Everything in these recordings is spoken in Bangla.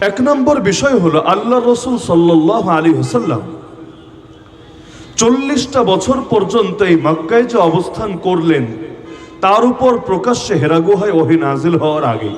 এক নম্বর বিষয় হলো আল্লাহ রসুল সাল্লাহ আলী হোসাল্লাম চল্লিশটা বছর পর্যন্ত এই মক্কায় যে অবস্থান করলেন, তার উপর প্রকাশ্যে হেরাগুহায় ওহি নাজিল হওয়ার আগে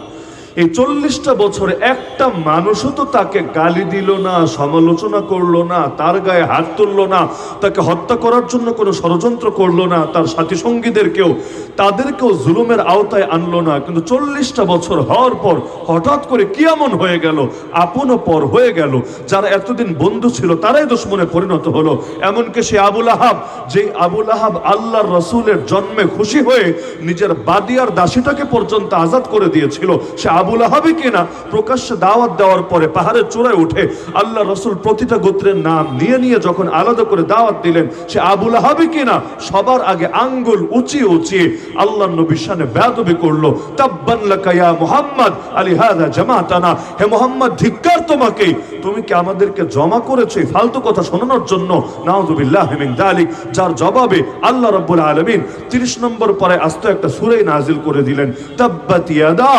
এই চল্লিশটা বছরে একটা মানুষও তো তাকে গালি দিল না, সমালোচনা করল না, তার গায়ে হাত তুললো না, তাকে হত্যা করার জন্য কোনো ষড়যন্ত্র করল না, তার সাথী সঙ্গীদেরকেও, তাদেরকেও জুলুমের আওতায় আনলো না। কিন্তু চল্লিশটা বছর হওয়ার পর হঠাৎ করে কি এমন হয়ে গেল? আপন পর হয়ে গেল। যারা এতদিন বন্ধু ছিল, তারাই দুশ্মনে পরিণত হলো। এমনকি সে আবুল আহাব যে আবুল আহাব আল্লাহর রসুলের জন্মে খুশি হয়ে নিজের বাদিয়ার দাসীটাকে পর্যন্ত আজাদ করে দিয়েছিল, সে আবুল আহাবই কিনা? প্রকাশ্যে দাওয়াত দেওয়ার পরে পাহাড়ের চূড়ায় উঠে আল্লাহ রসুল প্রতিটা গোত্রের নাম নিয়ে নিয়ে যখন আলাদা করে দাওয়াত দিলেন, সে আবুল আহাবই কিনা? সবার আগে আঙ্গুল উঁচিয়ে উঁচিয়ে আল্লাহ নবীর সামনে বেয়াদবি করল। তাব্বান লাকা ইয়া মুহাম্মদ আলী হাদা জামাতানা। হে মোহাম্মদ, ধিক্কার তোমাকে। তুমি কি আমাদেরকে জমা করেছ ফালতু কথা শোনানোর জন্য? নাউযুবিল্লাহ মিন যালিক যার জবাবে আল্লাহ রাব্বুল আলামিন 30 নম্বর পরে আস্ত একটা সূরা নাজিল করে দিলেন। তাব্বাত ইয়াদা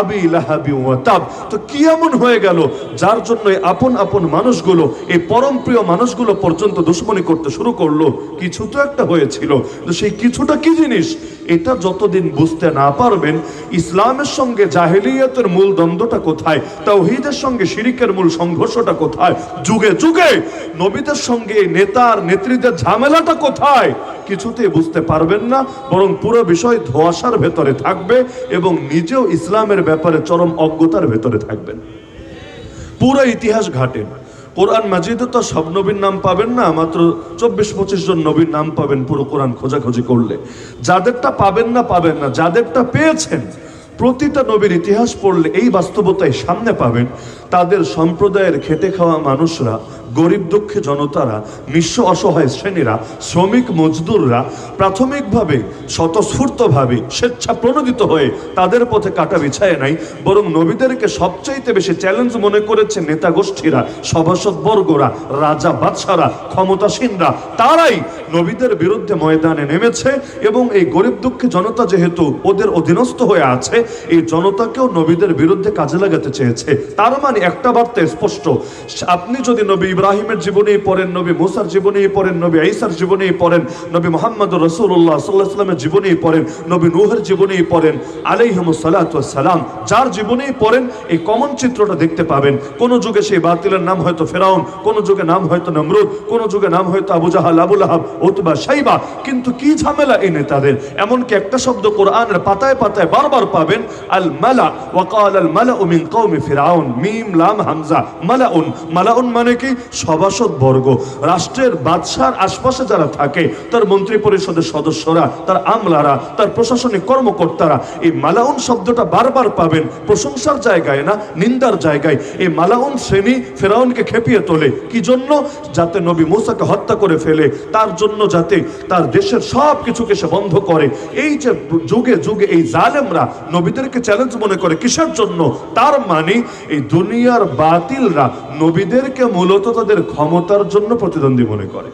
আবি লাহাবি তো কি এমন হয়ে গেল? যার জন্য আপন আপন মানুষগুলো, এই পরম প্রিয় মানুষগুলো পর্যন্ত দুশ্মনী করতে শুরু করল। কিছু তো একটা হয়েছিল। তো সেই কিছুটা কি জিনিস? এটা যতদিন বুঝতে না পারবেন, ইসলামের সঙ্গে জাহেলিয়াতের মূল দ্বন্দ্বটা কোথায়? তাওহীদের সঙ্গে শিরিকের মূল সংঘর্ষটা কোথায়? যুগে যুগে! নবীদের সঙ্গে নেতার নেত্রীদের ঝামেলাটা কোথায়? কিছুতেই বুঝতে পারবেন না, বরং পুরো বিষয় ধোয়াশার ভেতরে থাকবে এবং নিজেও ইসলামের ব্যাপারে চরম অজ্ঞতার ভেতরে থাকবেন। পুরো ইতিহাস ঘাটেন। কোরআন মাজিদে তো সব নবীর নাম পাবেন না, মাত্র চব্বিশ পঁচিশ জন নবীর নাম পাবেন পুরো কোরআন খোঁজাখুঁজি করলে। যাদেরটা পাবেন না পাবেন না। যাদেরটা পেয়েছেন, প্রতিটা নবীর ইতিহাস পড়লে এই বাস্তবতায় সামনে পাবেন। তাদের সম্প্রদায়ের খেটে খাওয়া মানুষরা গরিব দুঃখী জনতারা নিঃস্ব অসহায় শ্রেণীরা, শ্রমিক মজদুররা প্রাথমিকভাবে, স্বতঃস্ফূর্তভাবে স্বেচ্ছা প্রণোদিত হয়ে তাদের পথে কাটা বিছায় নাই, বরং নবীদেরকে সবচাইতে বেশি চ্যালেঞ্জ মনে করেছে নেতা গোষ্ঠীরা সভাসদ বর্গরা রাজা বাদশারা, ক্ষমতাসীনরা। তারাই নবীদের বিরুদ্ধে ময়দানে নেমেছে এবং এই গরিব দুঃখী জনতা যেহেতু ওদের অধীনস্থ হয়ে আছে, এই জনতাকেও নবীদের বিরুদ্ধে কাজে লাগাতে চেয়েছে। তার মানে একটা বার্তা স্পষ্ট, আপনি যদি নবী ইব্রাহিমের জীবনেই পড়েন, নবী মুসার জীবনেই পড়েন, নবী আইসার জীবনেই পড়েন, নবী মোহাম্মদ রসুল্লাহ সাল্লাহ সাল্লামের জীবনেই পড়েন, নবী নুহের জীবনেই পড়েন, আলাইহম সালাম যার জীবনেই পড়েন, এই কমন চিত্রটা দেখতে পাবেন। কোন যুগে সেই বাতিলের নাম হয়তো ফেরাউন, কোন যুগে নাম হয়তো নমরুদ, কোন যুগে নাম হয়তো আবু জাহাল আবুল আহাব ওতবা সাইবা কিন্তু কি ঝামেলা এই নেতাদের? এমনকি একটা শব্দ কোরআনের পাতায় পাতায় বারবার পাবেন, আল মালা ওয়াকাল আল মালা মিন কৌমি ফেরাউন, মিম, লাম, হামজা, মালাউন। মালাউন মানে কি? সভাসদ বর্গ রাষ্ট্রের বাদশার আশপাশে যারা থাকে, তার মন্ত্রী পরিষদের সদস্যরা, তার আমলারা, তার প্রশাসনিক কর্মকর্তারা, এই মালাউন শব্দটা বারবার পাবেন প্রশংসার জায়গায় না, নিন্দার জায়গায়। এই মালাউন শ্রেণি ফেরাউনকে খেপিয়ে তোলে। কি জন্য? যাতে নবী মুসাকে হত্যা করে ফেলে। তার জন্য যাতে তার দেশের সব কিছুকে সে বন্ধ করে। এই যে যুগে যুগে এই জালেমরা নবীদেরকে চ্যালেঞ্জ মনে করে, কিসের জন্য? তার মানে এই দুনিয়ার বাতিলরা নবীদেরকে মূলত তাদের ক্ষমতার জন্য প্রতিদ্বন্দ্বী মনে করে।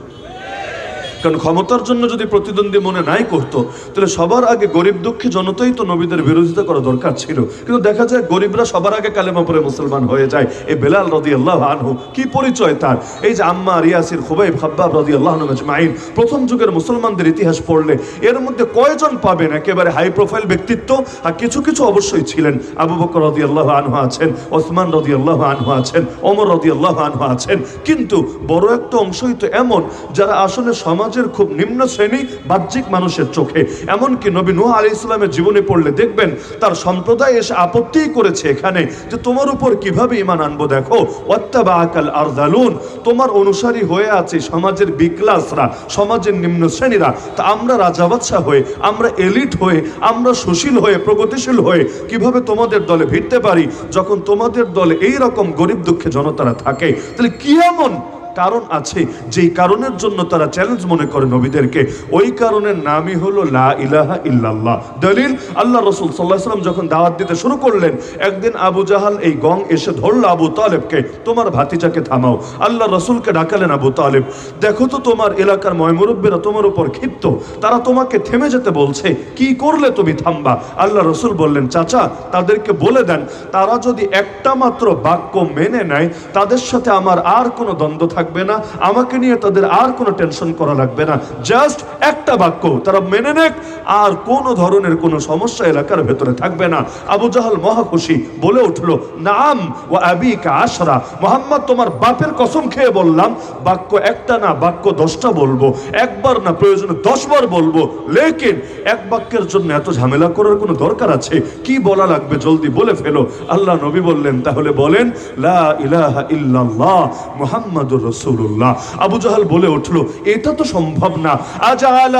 কারণ ক্ষমতার জন্য যদি প্রতিদ্বন্দ্বী মনে নাই করতো, তাহলে সবার আগে গরিব দুঃখী জনতাই তো নবীদের বিরোধিতা করা দরকার ছিল। কিন্তু দেখা যায় গরিবরা সবার আগে কালেমা পরে মুসলমান হয়ে যায়। এই বেলাল রদি আল্লাহ আনহু, কি পরিচয় তার? এই যে আম্মা রিয়াসির খুবাইব খাব্বাব রদি আল্লাহ মাইন প্রথম যুগের মুসলমানদের ইতিহাস পড়লে এর মধ্যে কয়জন পাবেন? একেবারে হাই প্রোফাইল ব্যক্তিত্ব, আর কিছু কিছু অবশ্যই ছিলেন। আবু বকর রদি আল্লাহ আনহু আছেন, ওসমান রদি আল্লাহ আনহু আছেন, ওমর রদি আল্লাহ আনহু আছেন। কিন্তু বড় একটা অংশই তো এমন, যারা আসলে সমাজের খুব নিম্ন শ্রেণি বাহ্যিক মানুষের চোখে। এমনকি নবী নুহ আলী ইসলামের জীবনে পড়লে দেখবেন, তার সম্প্রদায় এসে আপত্তিই করেছে এখানে যে তোমার উপর কীভাবে ইমান আনব দেখো। ওয়াত্তাবা আকাল আরদালুন, তোমার অনুসারী হয়ে আছে সমাজের বিক্লাসরা, সমাজের নিম্ন শ্রেণীরা। তা আমরা রাজাবাদশাহ হয়ে, আমরা এলিট হয়ে, আমরা সুশীল হয়ে, প্রগতিশীল হয়ে কীভাবে তোমাদের দলে ভিড়তে পারি? যখন তোমাদের দলে এই রকম গরিব দুঃখে জনতারা থাকে, তাহলে কি এমন কারণ আছে, যেই কারণের জন্য তারা চ্যালেঞ্জ মনে করে নবীদেরকে, ওই কারণের নামই হলো লা ইলাহা ইল্লাল্লাহ। দলিল, আল্লাহ রসুল সাল্লাহ সাল্লাম যখন দাওয়াত দিতে শুরু করলেন, একদিন আবু জাহাল এই গং এসে ধরল আবু তালেবকে, তোমার ভাতিজাকে থামাও। আল্লাহ রসুলকে ডাকালেন আবু তালেব, দেখো তো তোমার এলাকার ময়মুরব্বীরা তোমার উপর ক্ষিপ্ত, তারা তোমাকে থেমে যেতে বলছে, কি করলে তুমি থামবা? আল্লাহ রসুল বললেন, চাচা, তাদেরকে বলে দেন, তারা যদি একটা মাত্র বাক্য মেনে নেয়, তাদের সাথে আমার আর কোনো দ্বন্দ্ব থাকবে না। আমাকে নিয়ে তাদের আর কোনো টেনশন করা লাগবে না। জাস্ট একটা বাক্য, তারা মেনে নেক, আর কোনো ধরনের কোনো সমস্যা এলাকার ভেতরে থাকবে না। আবু জাহাল মহা খুশি, বলে উঠল, নাম ও আবিকা আশরা। মোহাম্মদ, তোমার বাপের কসম খেয়ে বললাম, বাক্য একটা না, বাক্য দশটা বলব। একবার না, প্রয়োজনে দশবার বলব। লেকিন এক বাক্যের জন্য এত ঝামেলা করার কোনো দরকার আছে? কি বলা লাগবে? জলদি বলে ফেলো। আল্লাহ নবী বললেন, তাহলে বলেন, লা ইলাহা ইল্লাল্লাহ, মুহাম্মাদুর রাসূলুল্লাহ। আবু জাহাল বলে উঠল, এটা তো সম্ভব না। আজাল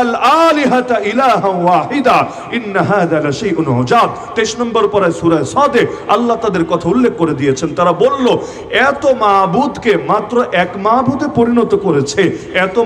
আলিহাতা ইলাহা ওয়াহিদা। ইন্ন লাশাইউন উজাব। 23 নম্বর সূরা সাদে আল্লাহ তাদের কথা উল্লেখ করে দিয়েছেন। তারা বলল, এত মাবুদকে মাত্র এক পরিণত করেছে। এত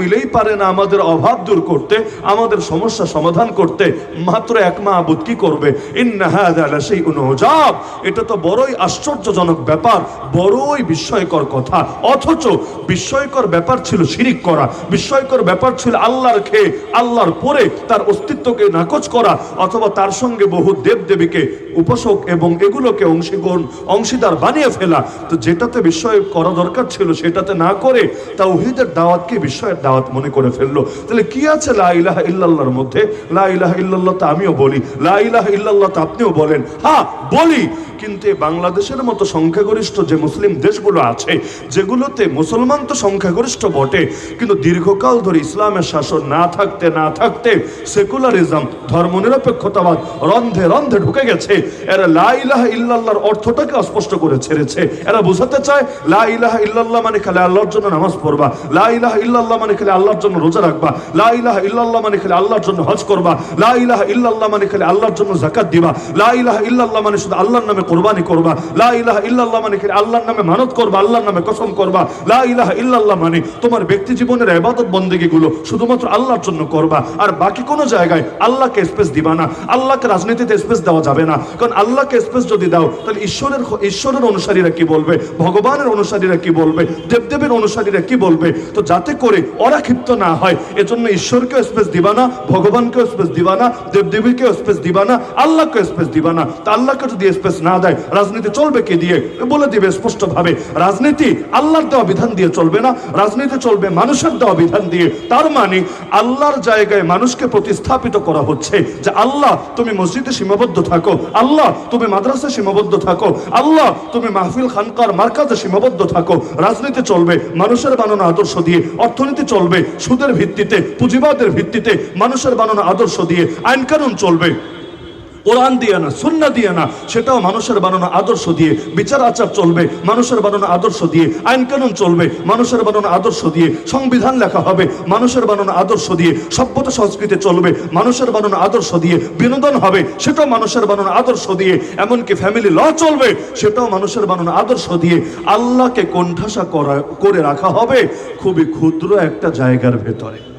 মিলেই পারে না আমাদের অভাব দূর করতে, আমাদের সমস্যা সমাধান করতে। মাত্র এক মাবুদ কি করবে? ইন্না হাযা লাশাইউন উজাব। এটা তো বড়ই আশ্চর্যজনক ব্যাপার, বড়ই বিস্ময়কর কথা। অথচ বিস্ময়কর ব্যাপার ছিল শিরিক করা, বিস্ময়কর ব্যাপার ছিল আল্লাহর খেয়ে, আল্লাহর পরে তার অস্তিত্বকে নাকচ করা, অথবা তার সঙ্গে বহু দেব দেবীকে উপাসক এবং এগুলোকে অংশীগণ, অংশীদার বানিয়ে ফেলা। তো যেটাতে বিস্ময় করা দরকার ছিল সেটাতে না করে তা উহিদের দাওয়াতকে বিস্ময়ের দাওয়াত মনে করে ফেলল। তাহলে কি আছে লা ইলাহা ইল্লাল্লাহর মধ্যে? লা ইলাহা ইল্লাল্লাহ তো আমিও বলি, লা ইলাহা ইল্লাল্লাহ তা আপনিও বলেন। হ্যাঁ বলি। কিন্তু এই বাংলাদেশের মতো সংখ্যাগরিষ্ঠ যে মুসলিম দেশগুলো আছে, যেগুলোতে মুসলমান তো সংখ্যাগরিষ্ঠ বটে, কিন্তু দীর্ঘকাল ধরে ইসলামের শাসন না থাকতে না থাকতে সেকুলারিজম, ধর্মনিরপেক্ষতাবাদ রন্ধে রন্ধে ঢুকে গেছে। এরা লা ইলাহা ইল্লাল্লাহর অর্থটাকে অস্পষ্ট করে ছেড়েছে। এরা বোঝাতে চায়, লা ইলাহা ইল্লাল্লাহ মানে খালি আল্লাহর জন্য নামাজ পড়বা, লা ইলাহা ইল্লাল্লাহ মানে খালি আল্লাহর জন্য রোজা রাখবা, লা ইলাহা ইল্লাল্লাহ মানে খালি আল্লাহর জন্য হজ করবা, লা ইলাহা ইল্লাল্লাহ মানে খালি আল্লাহর জন্য জাকাত দিবা, লা ইলাহা ইল্লাল্লাহ মানে শুধু আল্লাহর নামে কোরবানি করবা। লা ইলাহা ইল্লাল্লাহ মানে খালি আল্লাহর নামে মানত করবা, আল্লাহর নামে কসম করবা। লা ইলাহা ইল্লাল্লাহ মানে তোমার ব্যক্তি জীবনের ইবাদত বন্দেগী গুলো শুধুমাত্র আল্লাহর জন্য করবা। আর বাকি কোনো জায়গায় আল্লাহকে স্পেস দিবা না। আল্লাহকে রাজনীতিতে স্পেস দেওয়া যাবে না। কারণ আল্লাহকে স্পেস যদি দাও, তাহলে ঈশ্বরের ঈশ্বরের অনুসারীরা কি বলবে? ভগবানের অনুসারীরা কি বলবে? দেবদেবের অনুসারীরা কি বলবে? তো যাতে করে ওরা ক্ষিপ্ত না হয়, এজন্য ঈশ্বরকেও স্পেস দিবা না, ভগবানকেও স্পেস দিবা না, দেবদেবীকেও স্পেস দিবা না আল্লাহকে স্পেস দিবা না। তা আল্লাহকে যদি স্পেস না দেয় রাজনীতি চলবে কি দিয়ে? বলে দিবে স্পষ্ট ভাবে রাজনীতি আল্লাহর দেওয়া বিধান দিয়ে চলবে না, রাজনীতি চলবে মানুষের দেওয়া বিধান দিয়ে। তার মানে আল্লাহর জায়গায় মানুষকে প্রতিস্থাপিত করা হচ্ছে যে, আল্লাহ, তুমি মসজিদে সীমাবদ্ধ থাকো, আল্লাহ, তুমি মাদ্রাসায় সীমাবদ্ধ থাকো, আল্লাহ, তুমি মাহফিল খানকার মার্কাজে সীমাবদ্ধ থাকো। রাজনীতি চলবে মানুষের বানানো আদর্শ দিয়ে, অর্থনীতি চলবে সুদের ভিত্তিতে, পুঁজিবাদের ভিত্তিতে মানুষের বানানো আদর্শ দিয়ে, আইন কানুন চলবে। কোরআন দিয়ে না, সুন্না দিয়ে না, সেটাও মানুষের বানানো আদর্শ দিয়ে বিচার আচার চলবে, মানুষের বানানো আদর্শ দিয়ে আইন কানুন চলবে, মানুষের বানানো আদর্শ দিয়ে সংবিধান লেখা হবে, মানুষের বানানো আদর্শ দিয়ে সভ্যতা সংস্কৃতি চলবে, মানুষের বানানো আদর্শ দিয়ে বিনোদন হবে, সেটাও মানুষের বানানো আদর্শ দিয়ে, এমনকি ফ্যামিলি ল চলবে, সেটাও মানুষের বানানো আদর্শ দিয়ে আল্লাহকে কোণঠাসা করা, করে রাখা হবে, খুবই ক্ষুদ্র একটা জায়গার ভেতরে।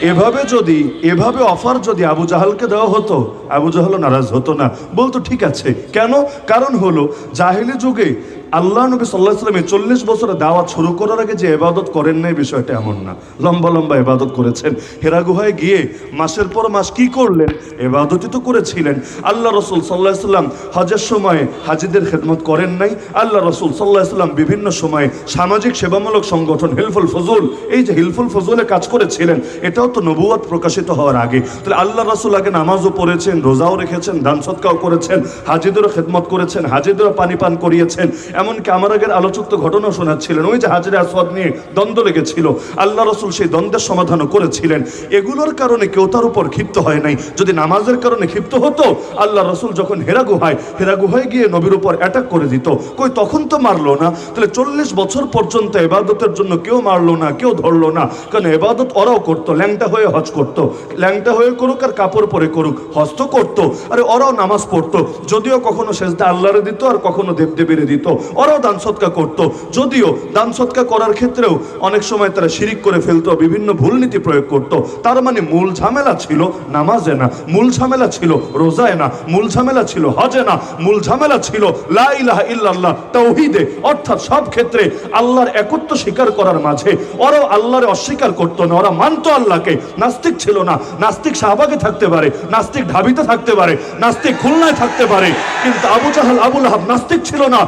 এভাবে যদি, এভাবে অফার যদি আবু জাহালকে দেওয়া হতো, আবু জাহালও নারাজ হতো না। বলতো, ঠিক আছে। কেন? কারণ হলো, জাহেলি যুগে আল্লাহ নবী সাল্লাহ সাল্লামে চল্লিশ বছরে দাওয়াত শুরু করার আগে যে এবাদত করেন নাই বিষয়টা এমন না। লম্বা লম্বা এবাদত করেছেন। হেরা গুহায় গিয়ে মাসের পর মাস কি করলেন? এবাদতই তো করেছিলেন। আল্লাহ রসুল সাল্লাহ সাল্লাম হজের সময়ে হাজিদের খেদমত করেন নাই। আল্লাহ রসুল সাল্লাহ সাল্লাম বিভিন্ন সময়ে সামাজিক সেবামূলক সংগঠন হিলফুল ফজুল, এই যে হিলফুল ফজুলে কাজ করেছিলেন, এটাও তো নবুয়াত প্রকাশিত হওয়ার আগে। তাহলে আল্লাহ রসুল আগে নামাজও পড়েছেন, রোজাও রেখেছেন, দান সৎকাও করেছেন, হাজিদেরও খেদমত করেছেন, হাজিদেরও পানি পান করিয়েছেন। এমনকি আমার আগের আলোচক ঘটনা শোনাচ্ছিলেন। ওই যে হাজিরা আসওয়াদ নিয়ে দ্বন্দ্ব লেগেছিল। আল্লাহ রসুল সেই দ্বন্দ্বের সমাধানও করেছিলেন। এগুলোর কারণে কেউ তার উপর ক্ষিপ্ত হয় নাই। যদি নামাজের কারণে ক্ষিপ্ত হতো, আল্লাহ রসুল যখন হেরা গুহায় হেরা গুহায় গিয়ে নবীর উপর অ্যাটাক করে দিত, কই তখন তো মারলো না। তাহলে চল্লিশ বছর পর্যন্ত এবাদতের জন্য কেউ মারলো না, কেউ ধরলো না। কারণ এবাদত ওরাও করতো, ল্যাংটা হয়ে হজ করতো। ল্যাংটা হয়ে করুক আর কাপড় পরে করুক, হজ তো করতো। আরে ওরাও নামাজ পড়তো, যদিও কখনো সেজদা আল্লাহরে দিত আর কখনো দেবদেবীরে দিত। ওরাও দান সৎকা করতো। যদিও দান সৎকা করার ক্ষেত্রেও অনেক সময় তারা শিরিক করে ফেলতো, বিভিন্ন ভুল নীতি প্রয়োগ করত। তার মানে মূল ঝামেলা ছিল নামাজে না, মূল ঝামেলা ছিল রোজায় না, মূল ঝামেলা ছিল হজে না, মূল ঝামেলা ছিল লা ইলাহা ইল্লাল্লাহ তাওহীদে অর্থাৎ সব ক্ষেত্রে আল্লাহর একত্ব স্বীকার করার মাঝে ওরাও আল্লাহরে অস্বীকার করতো না, ওরা মানতো আল্লাহকে। নাস্তিক ছিল না, নাস্তিক শাহবাগে থাকতে পারে, নাস্তিক ঢাবিতে থাকতে পারে, নাস্তিক খুলনায় থাকতে পারে। কিন্তু আবু জাহাল, আবুল আহাব নাস্তিক ছিল না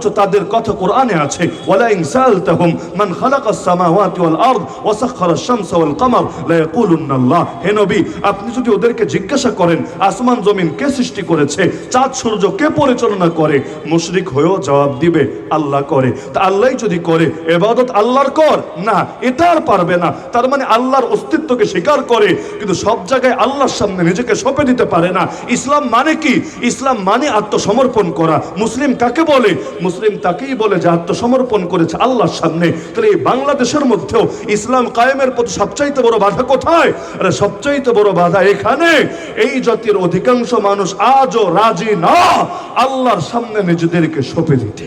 বরঞ্চ তাদের কথা কোরআনে আছে ওয়ালা ইন সালতাহুম, মান খালাকাস সামাওয়াতি ওয়াল আরদ, ওয়া সাখখারাশ শামসা ওয়াল কমার, লা আল্লাহ হে নবী, আপনি যদি ওদেরকে জিজ্ঞাসা করেন, আসমান জমিন কে সৃষ্টি করেছে, চাঁদ সূর্য কে পরিচালনা করে, মুশরিক হয়েও জবাব দিবে, আল্লাহ করে। তা আল্লাহই যদি করে, এবাদত আল্লাহর কর? না, এটা আর পারবে না। তার মানে আল্লাহর অস্তিত্বকে স্বীকার করে, কিন্তু সব জায়গায় আল্লাহর সামনে নিজেকে সঁপে দিতে পারে না। ইসলাম মানে কি? ইসলাম মানে আত্মসমর্পণ করা। মুসলিম কাকে বলে? মুসলিম তাকেই বলে যে আত্মসমর্পণ করেছে আল্লাহর সামনে। তাহলে এই বাংলাদেশের মধ্যেও ইসলাম কায়েমের প্রতি সবচাইতে বড় বাধা কোথায়? আরে সবচাইতে বড় বাধা এখানে। এই জাতির অধিকাংশ মানুষ আজও রাজি না আল্লাহর সামনে নিজেদেরকে সঁপে দিতে।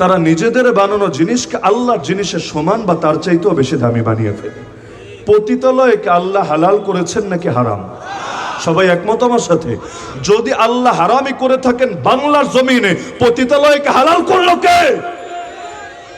তারা নিজেদের বানানো জিনিসকে আল্লাহর জিনিসের সমান বা তার চাইতেও বেশি দামি বানিয়ে ফেলে। পতিতালয়কে আল্লাহ হালাল করেছেন নাকি হারাম? সবাই একমত আমার সাথে? যদি আল্লাহ হারামি করে থাকেন বাংলার জমিনে, পতিতালয়কে হালাল করল কে?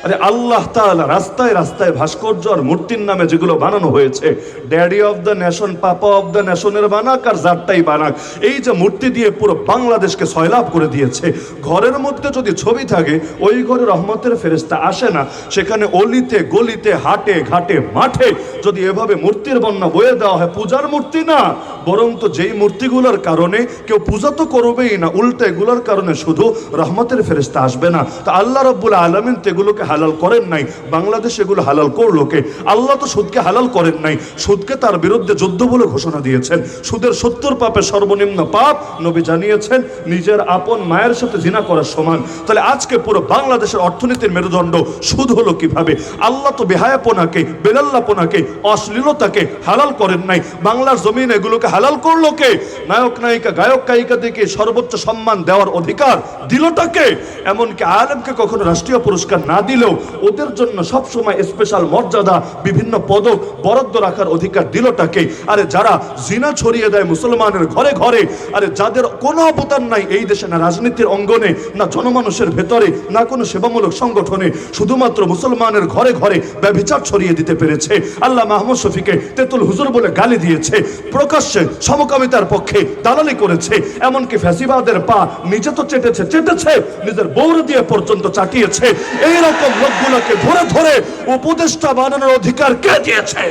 আরে আল্লাহ তাআলা রাস্তায় রাস্তায় ভাস্কর্য আর মূর্তির নামে যেগুলো বানানো হয়েছে daddy of the nation papa of the নেশনের বানাক আর জাতটাই বানাক, এই যে মূর্তি দিয়ে পুরো বাংলাদেশকে সয়লাভ করে দিয়েছে। ঘরের মধ্যে যদি ছবি থাকে, ওই ঘরে রহমতের ফেরেস্তা আসে না। সেখানে অলিতে, গলিতে, হাটে, ঘাটে, মাঠে যদি এভাবে মূর্তির বন্যা বয়ে দেওয়া হয়, পূজার মূর্তি না। বরং তো যেই মূর্তিগুলোর কারণে কেউ পূজা তো করবেই না, উল্টো এগুলোর কারণে শুধু রহমতের ফেরেস্তা আসবে না। তা আল্লাহ রব্বুল আলমিন তো এগুলোকে হালাল করেন নাই। বাংলাদেশ এগুলো হালাল করল কে? আল্লাহ তো সুদকে হালাল করেন নাই। সুদকে তার বিরুদ্ধে যুদ্ধ বলে ঘোষণা দিয়েছেন। সুদের সত্তর পাপে সর্বনিম্ন পাপ নবী জানিয়েছেন, নিজের আপন মায়ের সাথে জিনা করার সমান। তাহলে আজকে পুরো বাংলাদেশের অর্থনীতির মেরুদণ্ড সুদ হলো কীভাবে? আল্লাহ তো বেহায়াপনাকে, বেলাল্লাপনাকে, অশ্লীলতাকে হালাল করেন নাই। বাংলার জমিন এগুলোকে হালাল করল কে? নায়ক, নায়িকা, গায়ক গায়িকাদেরকে সর্বোচ্চ সম্মান দেওয়ার অধিকার দিলটাকে এমনকি আলেমকে কখনো রাষ্ট্রীয় পুরস্কার না দিলেও ওদের জন্য সব সময় স্পেশাল মর্যাদা, বিভিন্ন পদক বরাদ্দ রাখার অধিকার দিলটাকে আরে যারা জিনা ছড়িয়ে দেয় মুসলমানের ঘরে ঘরে, আরে যাদের কোনো অবদান নাই এই দেশে, না রাজনীতির অঙ্গনে, না জনমানুষের ভেতরে, না কোনো সেবামূলক সংগঠনে, শুধুমাত্র মুসলমানের ঘরে ঘরে ব্যভিচার ছড়িয়ে দিতে পেরেছে। আল্লাহ মাহমুদ শফিকে তেতুল হুজুর বলে গালি দিয়েছে। প্রকাশ্যে সমকামিতার পক্ষে দালালি করেছে। এমনকি ফ্যাসিবাদের পা নিজে তো চেটেছে চেটেছে, নিজের বৌর দিয়ে পর্যন্ত চাটিয়েছে। এইরকম লোকগুলোকে ধরে ধরে উপদেষ্টা বানানোর অধিকার কে দিয়েছে?